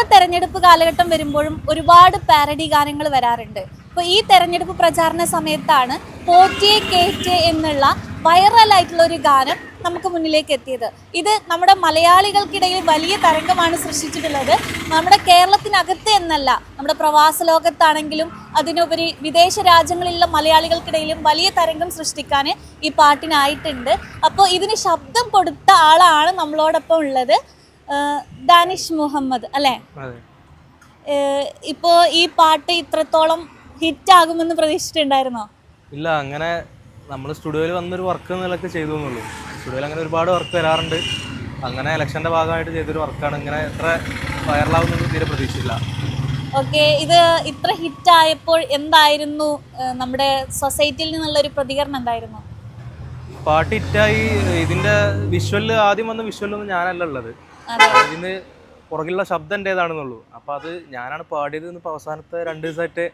ഓരോ തെരഞ്ഞെടുപ്പ് കാലഘട്ടം വരുമ്പോഴും ഒരുപാട് പാരഡി ഗാനങ്ങൾ വരാറുണ്ട്. അപ്പോൾ ഈ തെരഞ്ഞെടുപ്പ് പ്രചാരണ സമയത്താണ് പോറ്റേ കേറ്റേ എന്നുള്ള വൈറലായിട്ടുള്ള ഒരു ഗാനം നമുക്ക് മുന്നിലേക്ക് എത്തിയത്. ഇത് നമ്മുടെ മലയാളികൾക്കിടയിൽ വലിയ തരംഗമാണ് സൃഷ്ടിച്ചിട്ടുള്ളത്. നമ്മുടെ കേരളത്തിനകത്ത് എന്നല്ല നമ്മുടെ പ്രവാസ ലോകത്താണെങ്കിലും അതിനുപരി വിദേശ രാജ്യങ്ങളിലുള്ള മലയാളികൾക്കിടയിലും വലിയ തരംഗം സൃഷ്ടിക്കാൻ ഈ പാട്ടിനായിട്ടുണ്ട്. അപ്പോൾ ഇതിന് ശബ്ദം കൊടുത്ത ആളാണ് നമ്മളോടൊപ്പം ഉള്ളത്. ദാനിഷ് മുഹമ്മദ് അല്ലേ? ഇപ്പോ ഈ പാട്ട് ഇത്രത്തോളം ഹിറ്റ് ആകുമെന്ന് പ്രതീക്ഷിച്ചിട്ടുണ്ടായിരുന്നോ? ഇല്ല അങ്ങനെ നമ്മൾ സ്റ്റുഡിയോയിൽ വന്നൊരു വർക്ക് നിലയ്ക്ക് ചെയ്തു എന്നുള്ളൂ സ്റ്റുഡിയോയിൽ അങ്ങനെ ഒരുപാട് വർക്ക് വരാറുണ്ട്. അങ്ങനെ ഇലക്ഷന്റെ ഭാഗമായിട്ട് ചെയ്തൊരു വർക്കാണ് ഇങ്ങനെ എത്ര വൈറലാവുന്നൊന്നും തീരെ പ്രതീക്ഷിച്ചില്ല. ഓക്കെ ഇത് ഇത്ര ഹിറ്റ് ആയപ്പോൾ എന്തായിരുന്നു? നമ്മുടെ സൊസൈറ്റിയിൽ നിന്നുള്ള ഒരു പ്രതികരണം എന്തായിരുന്നു? പാട്ട് ഹിറ്റായി ഇതിന്റെ വിഷ്വൽ ആദ്യം വന്ന വിഷ്വലൊന്നും ഞാനല്ല ഉള്ളത്. അതെ ഇതിന് പുറകിലുള്ള ശബ്ദം എന്റേതാണെന്നുള്ളൂ അപ്പോൾ അത് ഞാനാണ് പാടിയത് ഇപ്പോൾ അവസാനത്തെ രണ്ട് ദിവസമായിട്ട്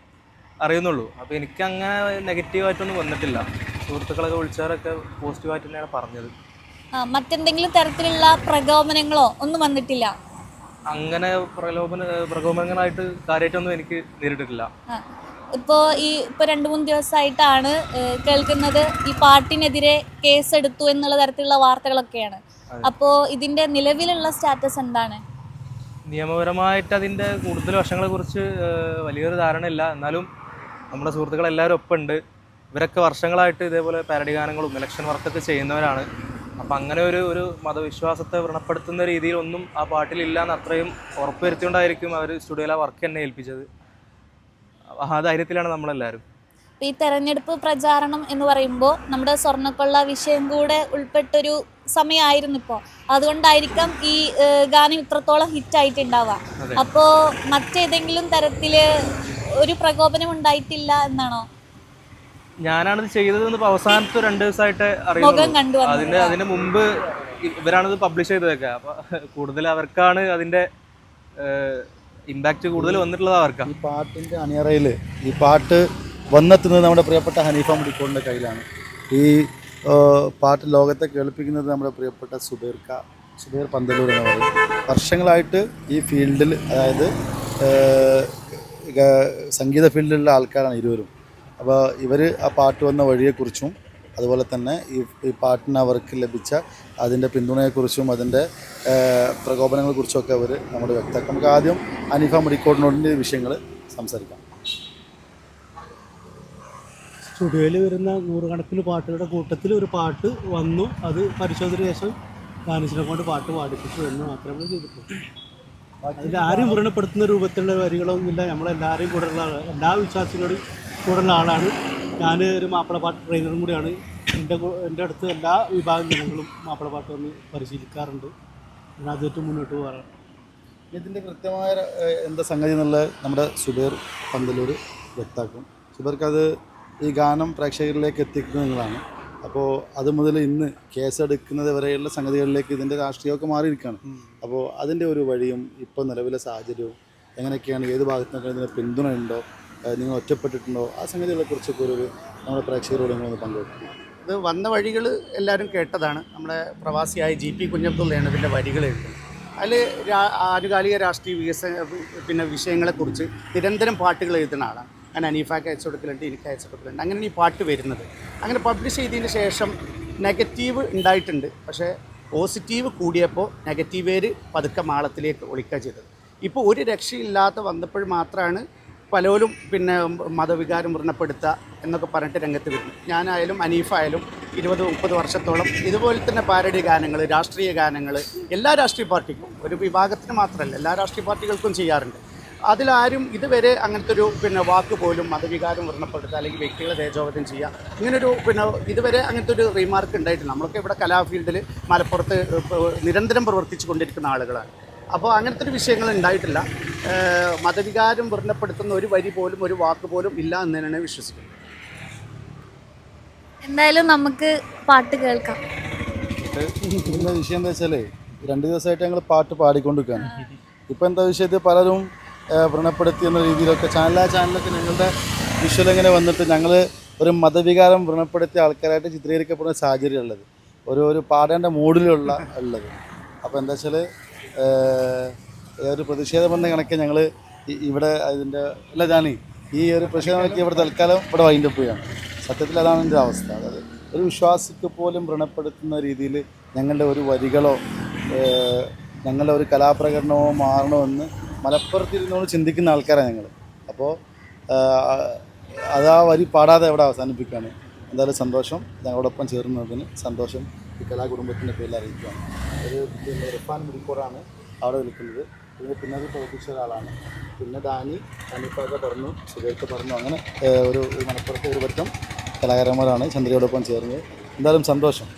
അറിയുന്നുള്ളൂ. അപ്പോൾ എനിക്ക് അങ്ങനെ നെഗറ്റീവായിട്ടൊന്നും വന്നിട്ടില്ല. സുഹൃത്തുക്കളൊക്കെ വിളിച്ചവരൊക്കെ പോസിറ്റീവായിട്ട് തന്നെയാണ് പറഞ്ഞത്. മറ്റെന്തെങ്കിലും തരത്തിലുള്ള പ്രകോപനങ്ങളോ ഒന്നും വന്നിട്ടില്ല? അങ്ങനെ പ്രലോഭന പ്രകോപനങ്ങളായിട്ട് കാര്യമായിട്ടൊന്നും എനിക്ക് നേരിട്ടിട്ടില്ല. ഇപ്പോൾ ഇപ്പോ ഈ ഇപ്പൊ രണ്ട് മൂന്ന് ദിവസമായിട്ടാണ് കേൾക്കുന്നത് ഈ പാട്ടിനെതിരെ കേസെടുത്തു എന്നുള്ള തരത്തിലുള്ള വാർത്തകളൊക്കെയാണ്. അപ്പോ ഇതിന്റെ നിലവിലുള്ള സ്റ്റാറ്റസ് എന്താണ്? നിയമപരമായിട്ട് അതിന്റെ കൂടുതൽ വശങ്ങളെ കുറിച്ച് വലിയൊരു ധാരണയില്ല. എന്നാലും നമ്മുടെ സുഹൃത്തുക്കൾ എല്ലാവരും ഒപ്പം ഉണ്ട് ഇവരൊക്കെ വർഷങ്ങളായിട്ട് ഇതേപോലെ പാരഡി ഗാനങ്ങളും ഇലക്ഷൻ വർക്കൊക്കെ ചെയ്യുന്നവരാണ്. അപ്പം അങ്ങനെ ഒരു ഒരു മതവിശ്വാസത്തെ വ്രണപ്പെടുത്തുന്ന രീതിയിലൊന്നും ആ പാട്ടിലില്ല എന്ന് അത്രയും ഉറപ്പുവരുത്തിക്കൊണ്ടായിരിക്കും അവർ സ്റ്റുഡിയോയിൽ ആ വർക്ക് എന്നെ ഏൽപ്പിച്ചത്. ആ ധൈര്യത്തിലാണ് നമ്മളെല്ലാവരും. ഈ തെരഞ്ഞെടുപ്പ് പ്രചാരണം എന്ന് പറയുമ്പോൾ നമ്മുടെ സ്വർണക്കൊള്ള വിഷയം കൂടെ ഉൾപ്പെട്ടൊരു സമയമായിരുന്നു ഇപ്പോൾ അതുകൊണ്ടായിരിക്കാം ഈ ഗാനം ഇത്രത്തോളം ഹിറ്റ് ആയിട്ടുണ്ടാവുക. അപ്പോൾ അപ്പോ മറ്റേതെങ്കിലും തരത്തിൽ ഒരു പ്രകോപനം ഉണ്ടായിട്ടില്ല എന്നാണോ? ഞാനാണിത് ചെയ്തത് അവസാനത്തെ രണ്ട് ദിവസമായിട്ട് അതിന്റെ. അതിന് അതിന് മുമ്പ് ഇവരാണിത് പബ്ലിഷ് ചെയ്തതൊക്കെ. അപ്പൊ കൂടുതൽ അവർക്കാണ് അതിന്റെ ഇമ്പാക്റ്റ് കൂടുതൽ വന്നിട്ടുള്ളത് അവർക്കാണ് ഈ പാട്ടിന്റെ അണിയറയിൽ ഈ പാട്ട് വന്നെത്തുന്നത് നമ്മുടെ പ്രിയപ്പെട്ട ഹനീഫ മുടിക്കോളിന്റെ കയ്യിലാണ്. ഈ പാട്ട് ലോകത്തെ കേൾപ്പിക്കുന്നത് നമ്മുടെ പ്രിയപ്പെട്ട സുബീർക്ക സുബീർ സുബൈർ പന്തലൂർ എന്ന് പറയും. വർഷങ്ങളായിട്ട് ഈ ഫീൽഡിൽ അതായത് സംഗീത ഫീൽഡിലുള്ള ആൾക്കാരാണ് ഇരുവരും. അപ്പോൾ ഇവർ ആ പാട്ട് വന്ന വഴിയെക്കുറിച്ചും അതുപോലെ തന്നെ ഈ ഈ പാട്ടിന് അവർക്ക് ലഭിച്ച അതിന്റെ പിന്തുണയെക്കുറിച്ചും അതിന്റെ പ്രകോപനങ്ങളെക്കുറിച്ചും ഒക്കെ അവർ നമ്മുടെ വ്യക്തമാക്കും. നമുക്ക് ആദ്യം അനീഫ മുടിക്കോടിനോടിന്റെ വിഷയങ്ങൾ സംസാരിക്കാം. സ്റ്റുഡിയോയിൽ വരുന്ന നൂറുകണക്കിന് പാട്ടുകളുടെ കൂട്ടത്തിൽ ഒരു പാട്ട് വന്നു. അത് പരിശോധന ശേഷം ഗാനസിനെ കൊണ്ട് പാട്ട് പാടിപ്പിച്ചു എന്ന് മാത്രമേ ചെയ്തിട്ടുള്ളൂ. അതിൽ ആരും വ്രണപ്പെടുത്തുന്ന രൂപത്തിലുള്ള വരികളൊന്നും ഇല്ല നമ്മളെല്ലാവരെയും കൂടെയുള്ള ആളാണ് എല്ലാ വിശ്വാസികളോടും കൂടെയുള്ള ആളാണ്. ഞാൻ ഒരു മാപ്പിളപ്പാട്ട് ട്രെയിനറും കൂടിയാണ്. എന്റെ എന്റെ അടുത്ത് എല്ലാ വിഭാഗം ജനങ്ങളും മാപ്പിളപ്പാട്ട് വന്ന് പരിശീലിക്കാറുണ്ട്. ഞാൻ അതുമായിട്ട് മുന്നോട്ട് പോകാറുണ്ട് ഇതിന്റെ കൃത്യമായ എന്താ സംഗതി എന്നുള്ളത് നമ്മുടെ സുബേർ പന്തലൂർ വ്യക്തമാക്കും. സുബേർക്കത് അത് ഈ ഗാനം പ്രേക്ഷകരിലേക്ക് എത്തിക്കുന്നതാണ് അപ്പോൾ അത് മുതൽ ഇന്ന് കേസെടുക്കുന്നത് വരെയുള്ള സംഗതികളിലേക്ക് ഇതിന്റെ രാഷ്ട്രീയമൊക്കെ മാറിയിരിക്കുകയാണ്. അപ്പോൾ അതിന്റെ ഒരു വഴിയും ഇപ്പോൾ നിലവിലെ സാഹചര്യവും എങ്ങനെയൊക്കെയാണ് ഏത് ഭാഗത്തു നിന്നൊക്കെ ഇതിന് പിന്തുണ ഉണ്ടോ നിങ്ങൾ ഒറ്റപ്പെട്ടിട്ടുണ്ടോ ആ സംഗതികളെക്കുറിച്ചൊക്കെ ഒരു നമ്മുടെ പ്രേക്ഷകരോട് നിങ്ങളൊന്ന് പങ്കുവെക്കും. ഇത് വന്ന വഴികൾ എല്ലാവരും കേട്ടതാണ്. നമ്മുടെ പ്രവാസിയായ ജി പി കുഞ്ഞബ്ദുള്ളയാണ് ഇതിന്റെ വരികൾ എഴുതുന്നത്. അതിൽ ആനുകാലിക രാഷ്ട്രീയ വികസന പിന്നെ വിഷയങ്ങളെക്കുറിച്ച് നിരന്തരം പാട്ടുകൾ എഴുതുന്ന ആളാണ്. ഞാൻ അനീഫാക്ക് അയച്ചു കൊടുക്കലുണ്ട് എനിക്ക് അയച്ചു കൊടുക്കലുണ്ട്. അങ്ങനെ ഈ പാട്ട് വരുന്നത്. അങ്ങനെ പബ്ലിഷ് ചെയ്തതിന് ശേഷം നെഗറ്റീവ് ഉണ്ടായിട്ടുണ്ട്. പക്ഷേ പോസിറ്റീവ് കൂടിയപ്പോൾ നെഗറ്റീവേര് പതുക്കെ മാളത്തിലേക്ക് ഒളിക്കുക ചെയ്തത്. ഇപ്പോൾ ഒരു രക്ഷയില്ലാത്ത വന്നപ്പോൾ മാത്രമാണ് പലരും പിന്നെ മതവികാരം വ്രണപ്പെടുത്തുക എന്നൊക്കെ പറഞ്ഞിട്ട് രംഗത്ത് വരുന്നു ഞാനായാലും അനീഫായാലും ഇരുപത് മുപ്പത് വർഷത്തോളം ഇതുപോലെ തന്നെ പാരഡി ഗാനങ്ങൾ രാഷ്ട്രീയ ഗാനങ്ങൾ എല്ലാ രാഷ്ട്രീയ പാർട്ടിക്കും. ഒരു വിഭാഗത്തിന് മാത്രമല്ല എല്ലാ രാഷ്ട്രീയ പാർട്ടികൾക്കും ചെയ്യാറുണ്ട്. അതിലാരും ഇതുവരെ അങ്ങനത്തെ ഒരു പിന്നെ വാക്ക് പോലും മതവികാരം വർണപ്പെടുത്തുക അല്ലെങ്കിൽ വ്യക്തികളെ തേജോവധം ചെയ്യുക ഇങ്ങനൊരു പിന്നെ ഇതുവരെ അങ്ങനത്തെ ഒരു റീമാർക്ക് ഉണ്ടായിട്ടില്ല. നമ്മളൊക്കെ ഇവിടെ കലാഫീൽഡിൽ മലപ്പുറത്ത് നിരന്തരം പ്രവർത്തിച്ചു കൊണ്ടിരിക്കുന്ന ആളുകളാണ്. അപ്പോൾ അങ്ങനത്തെ ഒരു വിഷയങ്ങൾ ഉണ്ടായിട്ടില്ല. മതവികാരം വർണപ്പെടുത്തുന്ന ഒരു വരി പോലും ഒരു വാക്ക് പോലും ഇല്ല എന്ന് തന്നെയാണ് വിശ്വസിക്കുന്നത്. എന്തായാലും നമുക്ക് പാട്ട് കേൾക്കാം. വിഷയം എന്താ വെച്ചാൽ രണ്ട് ദിവസമായിട്ട് ഞങ്ങൾ പാട്ട് പാടിക്കൊണ്ടിരിക്കുകയാണ് ഇപ്പം എന്താ വിഷയത്തിൽ പലരും വ്രണപ്പെടുത്തി എന്ന രീതിയിലൊക്കെ ചാനൽ ആ ചാനലൊക്കെ ഞങ്ങളുടെ വിഷ്വൽ ഇങ്ങനെ വന്നിട്ട് ഞങ്ങൾ ഒരു മതവികാരം വ്രണപ്പെടുത്തിയ ആൾക്കാരായിട്ട് ചിത്രീകരിക്കപ്പെടുന്ന സാഹചര്യം ഉള്ളത് ഒരു ഒരു പാടേണ്ട മൂഡിലുള്ള ഉള്ളത്. അപ്പോൾ എന്താ വെച്ചാൽ ഒരു പ്രതിഷേധം എന്ന കണക്ക് ഞങ്ങൾ ഇവിടെ അതിന്റെ അല്ല ജാനി ഈ ഒരു പ്രതിഷേധമൊക്കെ ഇവിടെ തൽക്കാലം ഇവിടെ വൈൻഡപ്പ് ചെയ്യാണ്. സത്യത്തിൽ അതാണ് എന്റെ അവസ്ഥ. അതായത് ഒരു വിശ്വാസിക്ക് പോലും വ്രണപ്പെടുത്തുന്ന രീതിയിൽ ഞങ്ങളുടെ ഒരു വരികളോ ഞങ്ങളുടെ ഒരു കലാപ്രകടനമോ മാറണമെന്ന് മലപ്പുറത്തിരുന്നോട് ചിന്തിക്കുന്ന ആൾക്കാരാണ് ഞങ്ങൾ അപ്പോൾ അത് ആ വരി പാടാതെ എവിടെ അവസാനിപ്പിക്കുകയാണ്. എന്തായാലും സന്തോഷം. ഞങ്ങളോടൊപ്പം ചേർന്നതിന് സന്തോഷം. ഈ കലാകുടുംബത്തിന്റെ പേരിൽ അറിയിക്കുകയാണ്. ഒരു പിന്നെ ഇർഫാൻ മുടിക്കോടാണ് അവിടെ നിൽക്കുന്നത്. പിന്നെ പിന്നെ അത് പ്രവർത്തിച്ച ഒരാളാണ്. പിന്നെ ഡാനി ഹനീഫൊക്കെ പറഞ്ഞു സുബൈക്ക് പറഞ്ഞു അങ്ങനെ ഒരു മലപ്പുറത്തെ ഒരു പറ്റം കലാകാരന്മാരാണ് ചന്ദ്രയോടൊപ്പം ചേർന്നത്. എന്തായാലും സന്തോഷം.